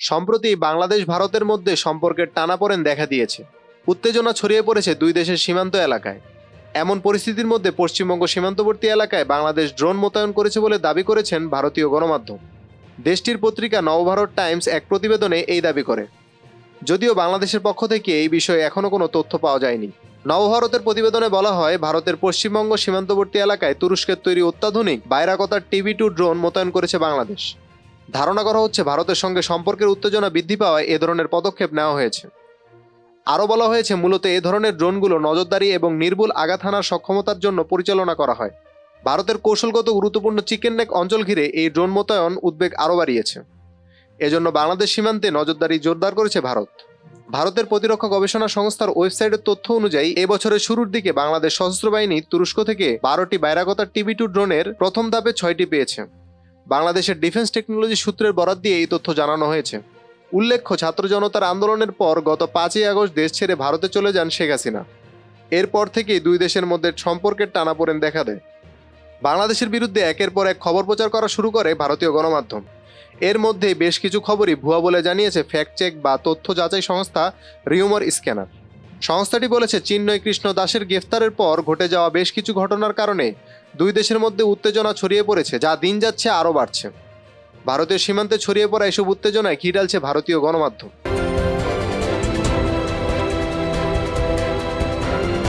সম্প্রতি বাংলাদেশ ভারতের মধ্যে সম্পর্কের টানাপোড়েন দেখা দিয়েছে। উত্তেজনা ছড়িয়ে পড়েছে দুই দেশের সীমান্ত এলাকায়। এমন পরিস্থিতির মধ্যে পশ্চিমবঙ্গ সীমান্তবর্তী এলাকায় বাংলাদেশ ড্রোন মোতায়েন করেছে বলে দাবি করেছেন ভারতীয় গণমাধ্যম। দেশটির পত্রিকা নবভারত টাইমস এক প্রতিবেদনে এই দাবি করে। যদিও বাংলাদেশের পক্ষ থেকে এই বিষয়ে এখনও কোনো তথ্য পাওয়া যায়নি। নবভারতের প্রতিবেদনে বলা হয়, ভারতের পশ্চিমবঙ্গ সীমান্তবর্তী এলাকায় তুরস্কের তৈরি অত্যাধুনিক বাইরাকতার টিভি টু ড্রোন মোতায়েন করেছে বাংলাদেশ। ধারণা করা হচ্ছে ভারতের সঙ্গে সম্পর্কের উত্তেজনা বৃদ্ধি পাওয়ায় এ ধরনের পদক্ষেপ নেওয়া হয়েছে। আরও বলা হয়েছে, মূলত এ ধরনের ড্রোনগুলো নজরদারি এবং নির্ভুল আঘাত হানার সক্ষমতার জন্য পরিচালনা করা হয়। ভারতের কৌশলগত গুরুত্বপূর্ণ চিকেন নেক অঞ্চল ঘিরে এই ড্রোন মোতায়ন উদ্বেগ আরও বাড়িয়েছে। এজন্য বাংলাদেশ সীমান্তে নজরদারি জোরদার করেছে ভারত। ভারতের প্রতিরক্ষা গবেষণা সংস্থার ওয়েবসাইটের তথ্য অনুযায়ী এবছরের শুরুর দিকে বাংলাদেশ সশস্ত্র বাহিনী তুরস্ক থেকে বারোটি বাইরাগতার টিভি টু ড্রোনের প্রথম ধাপে ছয়টি পেয়েছে। বাংলাদেশের ডিফেন্স টেকনোলজি সূত্রের বরাত দিয়ে এই তথ্য জানানো হয়েছে। উল্লেখ্য, ছাত্র জনতার আন্দোলনের পর গত পাঁচই আগস্ট দেশ ছেড়ে ভারতে চলে যান শেখ হাসিনা। এরপর থেকেই দুই দেশের মধ্যে সম্পর্কের টানাপোড়েন দেখা দেয়। বাংলাদেশের বিরুদ্ধে একের পর এক খবর প্রচার করা শুরু করে ভারতীয় গণমাধ্যম। এর মধ্যে বেশ কিছু খবরই ভুয়া বলে জানিয়েছে ফ্যাক্ট চেক বা তথ্য যাচাই সংস্থা রিউমার স্ক্যানার। সংস্থাটি বলেছে, চিন্ময় কৃষ্ণ দাসের গ্রেফতারের পর ঘটে যাওয়া বেশ কিছু ঘটনার কারণে দুই দেশের মধ্যে উত্তেজনা ছড়িয়ে পড়েছে, যা দিন যাচ্ছে আরও বাড়ছে। ভারতের সীমান্তে ছড়িয়ে পড়া এসব উত্তেজনায় কী ডালছে ভারতীয় গণমাধ্যম।